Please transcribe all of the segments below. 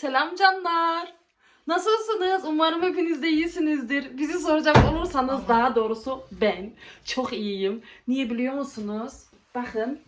Selam canlar. Nasılsınız? Umarım hepiniz de iyisinizdir. Bizi soracak olursanız daha doğrusu ben çok iyiyim. Niye biliyor musunuz? Bakın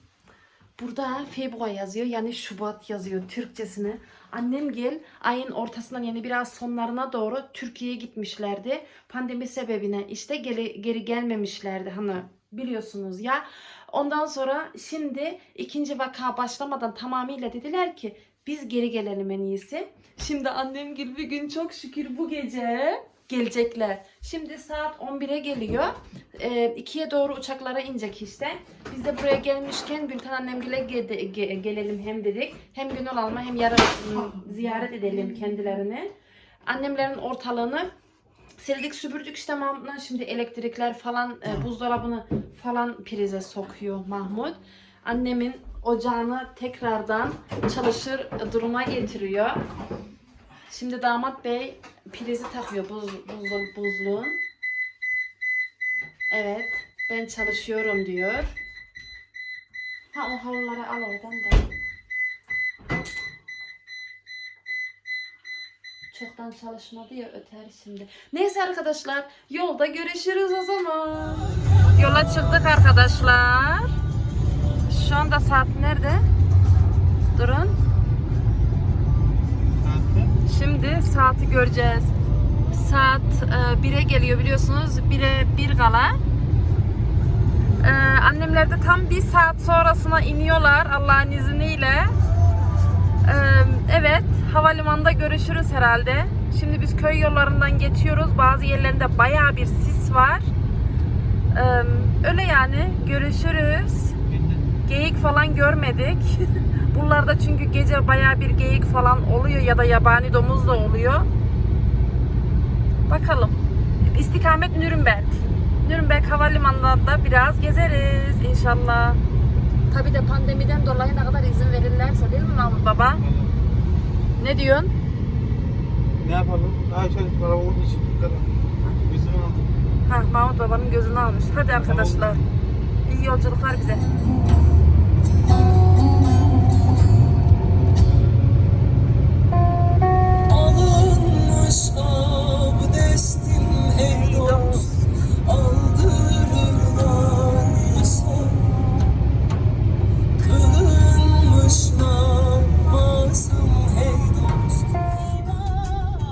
burada Februar yazıyor yani Şubat yazıyor Türkçesine. Annem gel ayın ortasından yani biraz sonlarına doğru Türkiye'ye gitmişlerdi. Pandemi sebebine işte geri, geri gelmemişlerdi hani biliyorsunuz ya. Ondan sonra şimdi ikinci vaka başlamadan tamamıyla dediler ki biz geri gelelim en iyisi. Şimdi annem gibi bir gün çok şükür bu gece gelecekler. Şimdi saat 11'e geliyor. Ee, ikiye doğru uçaklara inecek işte. Biz de buraya gelmişken Gülten annemgile ge- ge- gelelim hem dedik. Hem Gönül alma hem yarın ziyaret edelim kendilerini. Annemlerin ortalığını sildik süpürdük işte Mahmut'la şimdi elektrikler falan e, buzdolabını falan prize sokuyor Mahmut. Annemin ocağını tekrardan çalışır duruma getiriyor. Şimdi damat bey prizi takıyor buz, buzlu, buzluğun. Evet ben çalışıyorum diyor. Ha o halıları al oradan da. Çoktan çalışmadı ya öter şimdi. Neyse arkadaşlar yolda görüşürüz o zaman. Yola çıktık arkadaşlar. Şu anda saat nerede? Durun. Şimdi saati göreceğiz. Saat e, 1'e geliyor biliyorsunuz. 1'e 1 kala. E, annemler de tam bir saat sonrasına iniyorlar Allah'ın izniyle. E, evet havalimanında görüşürüz herhalde. Şimdi biz köy yollarından geçiyoruz. Bazı yerlerinde bayağı bir sis var. E, öyle yani görüşürüz. Geyik falan görmedik. Buralarda çünkü gece baya bir geyik falan oluyor ya da yabani domuz da oluyor. Bakalım. İstikamet Nürnberg. Nürnberg Havalimanı'nda da biraz gezeriz inşallah. Tabi de pandemiden dolayı ne kadar izin verirlerse değil mi Mahmut Baba? Ne diyorsun? Ne yapalım? Daha şöyle para olduğu için. Bizim aldık. Ha, Mahmut Baba'nın gözünü almış. Hadi arkadaşlar. İyi yolculuklar bize.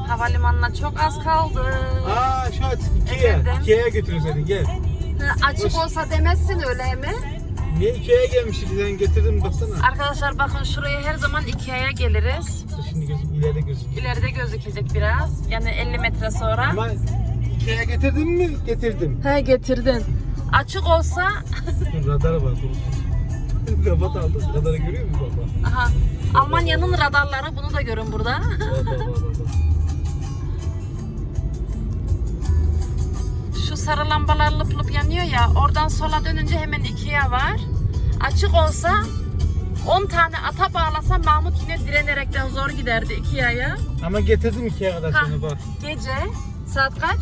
Havalimanına çok az kaldı. Aa an Ikea'ya. Efendim? Ikea'ya götürüyor seni gel. Ha, Açık olsa demezsin öyle mi? Niye Ikea'ya gelmiştik sen getirdin baksana. Arkadaşlar bakın şuraya her zaman Ikea'ya geliriz. Şimdi gözüm ileride gözüm. İleride gözükecek biraz. Yani 50 metre sonra. Ama Ikea'ya getirdin mi? Getirdim. He getirdin. Açık olsa Dur radarı var. dur. Kapat aldı. Radarı görüyor musun baba? aha Almanya'nın radarları bunu da görün burada. Baba baba baba. Sarı lambalar lıp lıp yanıyor ya. Oradan sola dönünce hemen Ikea var. Açık olsa 10 tane ata bağlasa Mahmut yine direnerekten zor giderdi Ikea'ya. Ama getirdim Ikea'ya kadar Ha. seni bak. Gece saat kaç?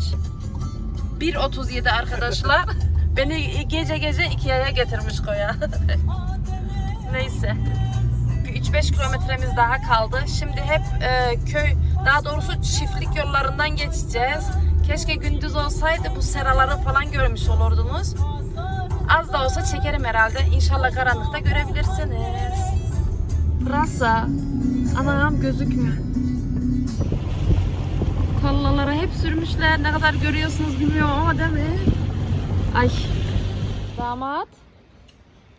1.37 arkadaşlar. Beni gece gece Ikea'ya getirmiş koya. Neyse. Bir 3-5 kilometremiz daha kaldı. Şimdi hep e, köy, daha doğrusu çiftlik yollarından geçeceğiz. Keşke gündüz olsaydı bu seraları falan görmüş olurdunuz. Az da olsa çekerim herhalde. İnşallah karanlıkta görebilirsiniz. Rasa. Anam gözükmüyor. Tallalara hep sürmüşler. Ne kadar görüyorsunuz bilmiyorum ama değil mi? Ay. Damat.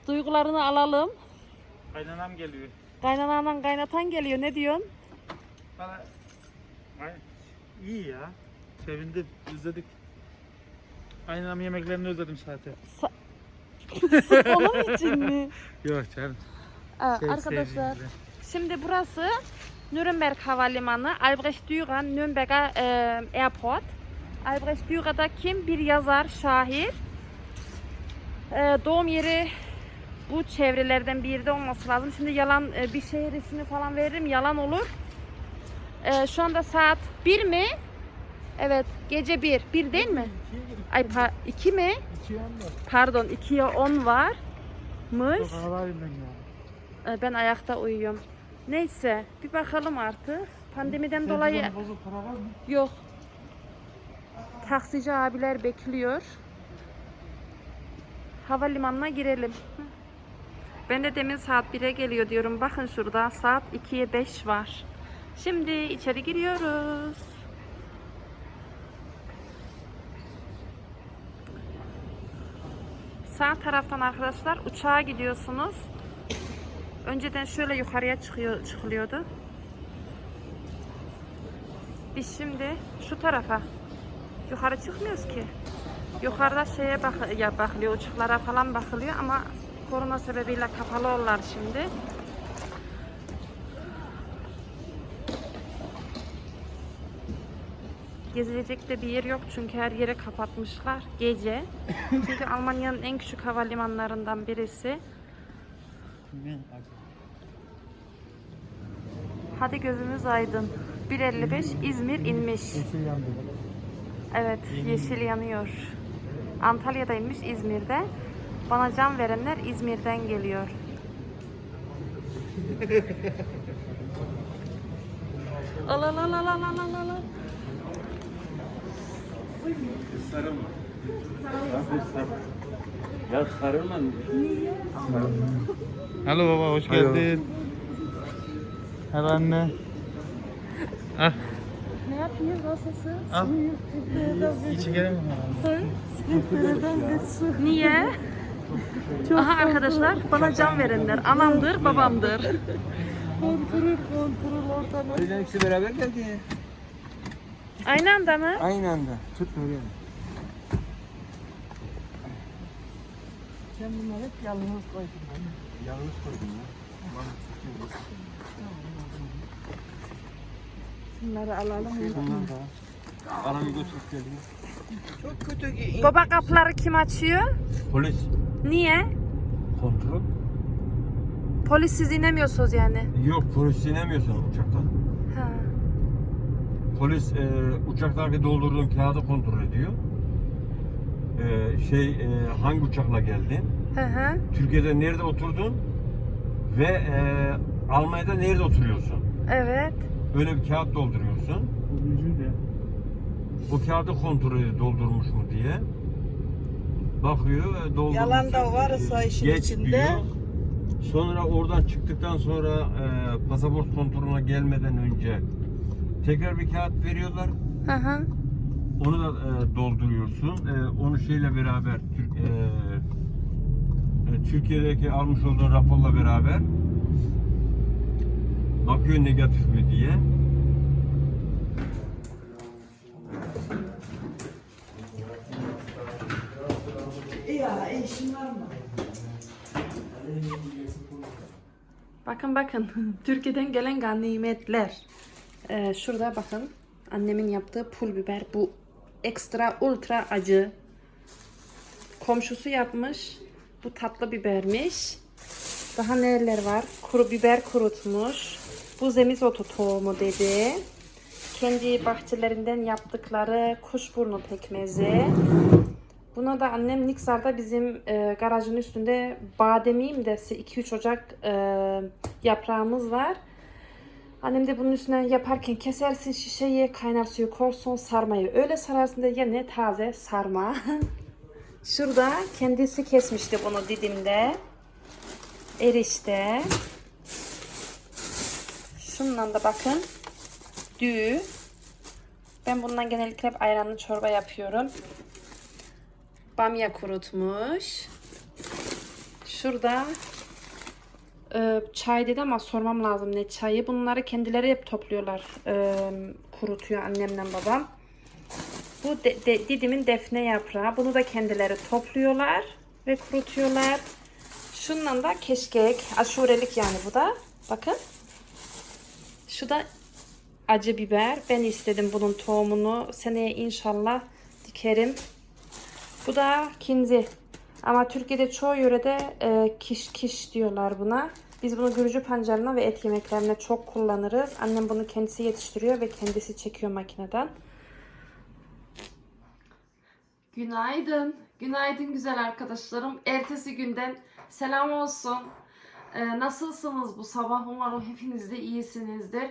Duygularını alalım. Kaynanam geliyor. Kaynananan kaynatan geliyor. Ne diyorsun? Bana... Ay, iyi ya. Sevindim, özledik. Kaynanam yemeklerini özledim zaten. Sırf onun için mi? Yok canım. Aa, Sev- arkadaşlar. Şimdi burası Nürnberg Havalimanı. Albrecht Dürer Nürnberger e, Airport. Albrecht Dürer'da kim? Bir yazar, şair. E, doğum yeri bu çevrelerden bir yerde olması lazım. Şimdi yalan e, bir şehir ismi falan veririm yalan olur. E, şu anda saat 1 mi? Evet gece 1. 1 değil mi? Ay 2 mi? İki yan var. Pardon 2'ye 10 var. Mış. Ben ya. Ben ayakta uyuyorum. Neyse bir bakalım artık. Pandemiden dolayı Senin bozuk para var mı? yok. Taksici abiler bekliyor. Havalimanına girelim. Ben de demin saat 1'e geliyor diyorum. Bakın şurada saat 2'ye 5 var. Şimdi içeri giriyoruz. Sağ taraftan arkadaşlar uçağa gidiyorsunuz. Önceden şöyle yukarıya çıkıyor, çıkılıyordu. Biz şimdi şu tarafa yukarı çıkmıyoruz ki. Yukarıda şeye bak ya bakılıyor, uçuklara falan bakılıyor ama korona sebebiyle kapalı oldular şimdi. Gezilecek de bir yer yok çünkü her yeri kapatmışlar gece. Çünkü Almanya'nın en küçük havalimanlarından birisi. Hadi gözümüz aydın. 1.55 İzmir inmiş. Yeşil yandı. Evet, yeşil yanıyor. Antalya'daymış İzmir'de. Bana can verenler İzmir'den geliyor. Al al al al al al al al. Sarılma. Ya sarılma. Hello baba hoş Hello. geldin. Hello anne. Ah, Ne yapıyorsun? Nasılsın? al. İyi çekelim mi? Niye? Aha arkadaşlar bana can verenler anamdır babamdır. Bizden ikisi beraber geldi. Aynı anda mı? Aynı anda. Tut böyle. Yalnız koydum ya. Bunları alalım. Bunlar da. Anamı götürüp geldim. Baba kapıları kim açıyor? Polis. Niye? Kontrol. Polis siz inemiyorsunuz yani. Yok polis inemiyorsun uçaktan. Polis e, uçaktaki doldurduğun kağıdı kontrol ediyor. E, şey e, hangi uçakla geldin? Hı hı. Türkiye'de nerede oturdun? Ve e, Almanya'da nerede oturuyorsun? Evet. Öyle bir kağıt dolduruyorsun. O kağıdı kontrol ediyor doldurmuş mu diye. Bakıyor e, doldurmuş. Yalan da varsa işin Geç içinde. diyor. Sonra oradan çıktıktan sonra e, pasaport kontrolüne gelmeden önce tekrar bir kağıt veriyorlar. Hı hı. Onu da e, dolduruyorsun. E, onu şeyle beraber Türk, e, e, Türkiye'deki almış olduğun raporla beraber bakıyor negatif mi diye. Ya işin var mı? Bakın bakın. Türkiye'den gelen ganimetler. Ee, şurada bakın. Annemin yaptığı pul biber. Bu ekstra ultra acı. Komşusu yapmış. Bu tatlı bibermiş. Daha neler var? Kuru biber kurutmuş. Bu zemizotu tohumu dedi. Kendi bahçelerinden yaptıkları kuşburnu pekmezi. Buna da annem Niksar'da bizim e, garajın üstünde bademiyim dese 2-3 ocak e, yaprağımız var. Annem de bunun üstüne yaparken kesersin şişeyi, kaynar suyu korsun sarmayı. Öyle sararsın da ya ne taze sarma. Şurada kendisi kesmişti bunu didimde. Erişte. Şundan da bakın. Düğü. Ben bundan genellikle hep ayranlı çorba yapıyorum. Bamya kurutmuş. Şurada e, çay dedi ama sormam lazım ne çayı. Bunları kendileri hep topluyorlar. E, kurutuyor annemle babam. Bu de, de- Didim'in defne yaprağı. Bunu da kendileri topluyorlar ve kurutuyorlar. Şundan da keşkek, aşurelik yani bu da. Bakın. Şu da acı biber. Ben istedim bunun tohumunu. Seneye inşallah dikerim. Bu da kinzi. Ama Türkiye'de çoğu yörede e, kiş kiş diyorlar buna. Biz bunu gürcü pancarına ve et yemeklerine çok kullanırız. Annem bunu kendisi yetiştiriyor ve kendisi çekiyor makineden. Günaydın. Günaydın güzel arkadaşlarım. Ertesi günden selam olsun. Ee, nasılsınız bu sabah? Umarım hepiniz de iyisinizdir.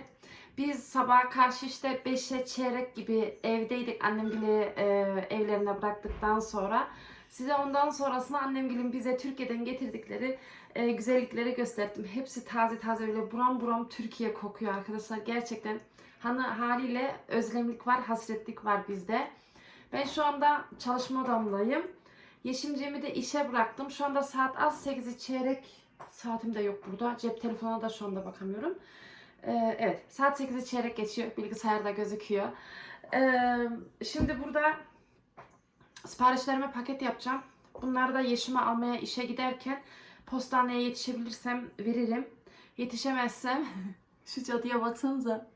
Biz sabah karşı işte 5'e çeyrek gibi evdeydik annemgili e, evlerine bıraktıktan sonra. Size ondan sonrasında annemgilin bize Türkiye'den getirdikleri e, güzellikleri gösterdim. Hepsi taze taze öyle buram buram Türkiye kokuyor arkadaşlar. Gerçekten hani haliyle özlemlik var, hasretlik var bizde. Ben şu anda çalışma odamdayım. Yeşimciğimi de işe bıraktım. Şu anda saat az 8'i çeyrek. Saatim de yok burada. Cep telefonuna da şu anda bakamıyorum. Ee, evet saat 8'i çeyrek geçiyor. Bilgisayarda gözüküyor. Ee, şimdi burada siparişlerime paket yapacağım. Bunları da Yeşim'e almaya işe giderken postaneye yetişebilirsem veririm. Yetişemezsem şu cadıya baksanıza.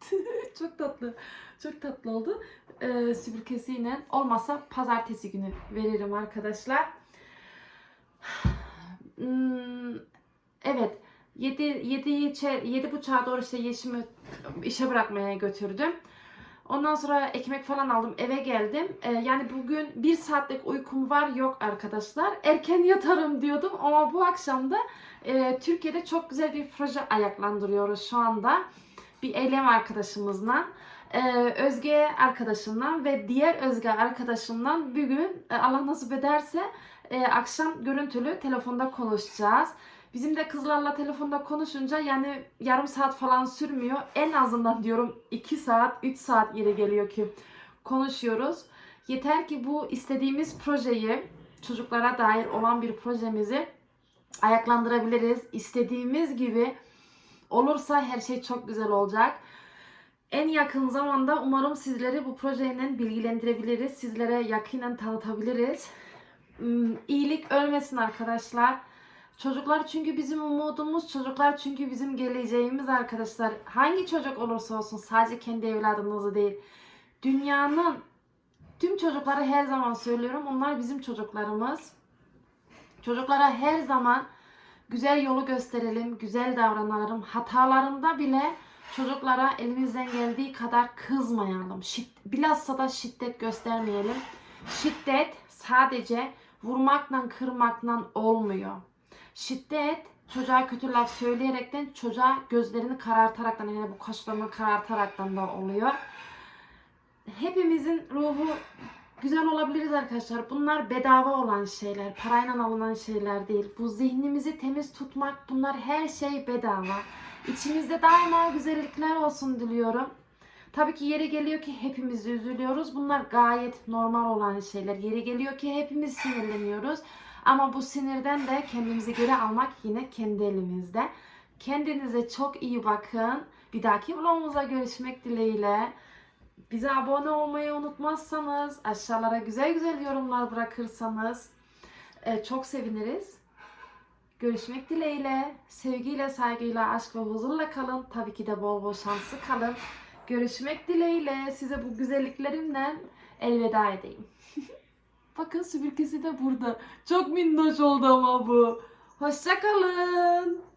Çok tatlı. Çok tatlı oldu. Ee, süpürgesiyle olmazsa pazartesi günü veririm arkadaşlar. Hmm. 7 7 7 buçuğa doğru işte Yeşim'i işe bırakmaya götürdüm. Ondan sonra ekmek falan aldım eve geldim. Ee, yani bugün bir saatlik uykum var yok arkadaşlar. Erken yatarım diyordum ama bu akşam da e, Türkiye'de çok güzel bir proje ayaklandırıyoruz şu anda. Bir eylem arkadaşımızla. Ee, Özge arkadaşımdan ve diğer Özge arkadaşımdan bugün e, Allah nasip ederse e, akşam görüntülü telefonda konuşacağız. Bizim de kızlarla telefonda konuşunca yani yarım saat falan sürmüyor. En azından diyorum 2 saat, 3 saat yeri geliyor ki konuşuyoruz. Yeter ki bu istediğimiz projeyi, çocuklara dair olan bir projemizi ayaklandırabiliriz. İstediğimiz gibi olursa her şey çok güzel olacak. En yakın zamanda umarım sizleri bu projeyle bilgilendirebiliriz. Sizlere yakinen tanıtabiliriz. Hmm, İyilik ölmesin arkadaşlar. Çocuklar çünkü bizim umudumuz, çocuklar çünkü bizim geleceğimiz arkadaşlar. Hangi çocuk olursa olsun sadece kendi evladınızı değil. Dünyanın tüm çocukları her zaman söylüyorum. Onlar bizim çocuklarımız. Çocuklara her zaman güzel yolu gösterelim, güzel davranalım. Hatalarında bile çocuklara elimizden geldiği kadar kızmayalım. Şid- bilhassa da şiddet göstermeyelim. Şiddet sadece vurmakla, kırmakla olmuyor. Şiddet çocuğa kötü laf söyleyerekten çocuğa gözlerini karartaraktan yani bu kaşlarını karartaraktan da oluyor. Hepimizin ruhu güzel olabiliriz arkadaşlar. Bunlar bedava olan şeyler, parayla alınan şeyler değil. Bu zihnimizi temiz tutmak, bunlar her şey bedava. İçimizde daima güzellikler olsun diliyorum. Tabii ki yeri geliyor ki hepimiz üzülüyoruz. Bunlar gayet normal olan şeyler. Yeri geliyor ki hepimiz sinirleniyoruz. Ama bu sinirden de kendimizi geri almak yine kendi elimizde. Kendinize çok iyi bakın. Bir dahaki vlogumuzda görüşmek dileğiyle. Bize abone olmayı unutmazsanız, aşağılara güzel güzel yorumlar bırakırsanız e, çok seviniriz. Görüşmek dileğiyle, sevgiyle, saygıyla, aşk ve huzurla kalın. Tabii ki de bol bol şanslı kalın. Görüşmek dileğiyle size bu güzelliklerimle elveda edeyim. Bakın süpürgesi de burada. Çok minnoş oldu ama bu. Hoşçakalın.